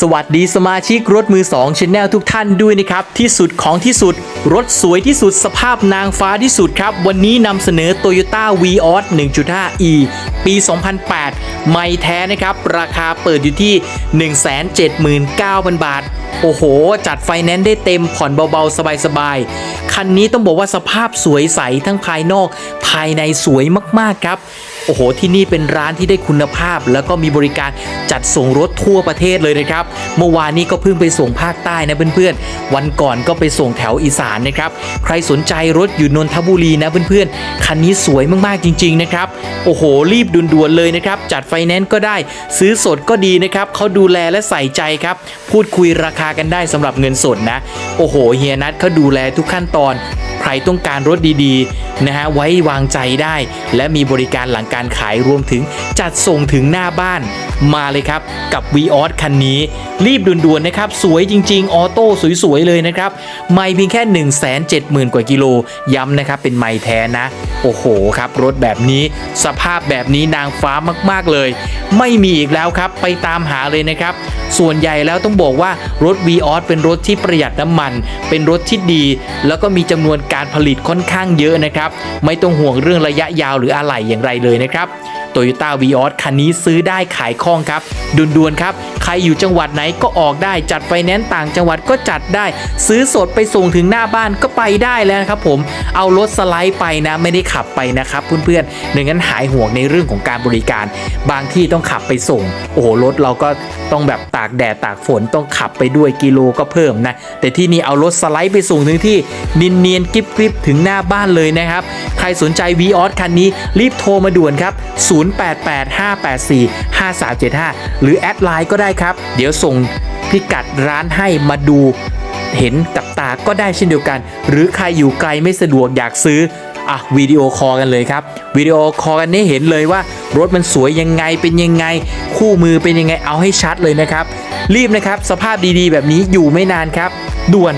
สวัสดีสมาชิกรถมือ2 Channel ทุกท่านด้วยนะครับ ที่สุดของที่สุด รถสวยที่สุดสภาพนางฟ้าที่สุดครับ วันนี้นำเสนอ Toyota Vios 1.5e ปี 2008 ไม่แท้นะครับ ราคาเปิดอยู่ที่ 179,000 บาท โอ้โห จัดไฟแนนซ์ได้เต็มผ่อนเบาๆ สบายๆ คันนี้ต้องบอกว่าสภาพสวยใสทั้งภายนอก ภายในสวยมากๆครับ โอ้โห ที่นี่เป็นร้านที่ได้คุณภาพ แล้วก็มีบริการจัดส่งรถทั่วประเทศเลยนะครับ เมื่อวานนี้ก็เพิ่งไปส่งภาคใต้นะเพื่อนๆ วันก่อนก็ไปส่งแถวอีสานนะครับ ใครสนใจรถอยู่นนทบุรีนะเพื่อนๆ คันนี้สวยมากๆจริง ๆ นะครับ โอ้โห รีบด่วนๆเลยนะครับ จัดไฟแนนซ์ก็ได้ ซื้อสดก็ดีนะครับเขาดูแลและใส่ใจครับ พูดคุยราคากันได้สำหรับเงินสดนะ โอ้โห เฮียนัทเขาดูแลทุกขั้นตอน ใครต้องการรถดีๆนะฮะไว้วางใจได้ และมีบริการหลังการขายรวมถึงจัดส่งถึงหน้าบ้าน มาเลยครับ กับ v ีออสคันนี้ รีบด่วนๆนะครับ สวยจริง ๆ ออโต้สวย ๆ เลยนะครับ ไม่เพียงแค่ 1 7 0 0 0 0 กว่ากิโล ย้ำนะครับ เป็นไม่แท้นะ โอ้โหครับ รถแบบนี้ สภาพแบบนี้นางฟ้ามากๆเลย ไม่มีอีกแล้วครับ ไปตามหาเลยนะครับ ส่วนใหญ่แล้วต้องบอกว่ารถ v ีออสเป็นรถที่ประหยัดน้ำมัน เป็นรถที่ดี แล้วก็มีจำนวนการผลิตค่อนข้างเยอะนะครับ ไม่ต้องห่วงเรื่องระยะยาวหรืออะไหล่อย่างไรเลยนะครับ Toyota v ีออสคันนี้ซื้อได้ขายคล่องครับด่วนๆครับ ใครอยู่จังหวัดไหนก็ออกได้จัดไฟแนนซ์ต่างจังหวัดก็จัดได้ ซื้อสดไปส่งถึงหน้าบ้านก็ไปได้แล้วนะครับผมเอารถสไลด์ไปนะไม่ได้ขับไปนะครับเพื่อนๆดังนั้นหายห่วงในเรื่องของการบริการ บางที่ต้องขับไปส่ง โอ้โหรถเราก็ต้องแบบตากแดดตากฝนต้องขับไปด้วยกิโลก็เพิ่มนะ แต่ที่นี่เอารถสไลด์ไปส่งถึงที่นินเนียนๆกริบถึงหน้าบ้านเลยนะครับ ใครสนใจ v ีออสคันนี้รีบโทรมาด่วนครับ0885845375 หรือแอดไลน์ก็ได้ครับ เดี๋ยวส่งพิกัดร้านให้มาดูเห็นกับตาก็ได้เช่นเดียวกัน หรือใครอยู่ไกลไม่สะดวกอยากซื้ออะวิดีโอคอลกันเลยครับวิดีโอคอลกันนี่เห็นเลยว่ารถมันสวยยังไงเป็นยังไง คู่มือเป็นยังไงเอาให้ชัดเลยนะครับ รีบนะครับ สภาพดีๆ แบบนี้อยู่ไม่นานครับ ด่วน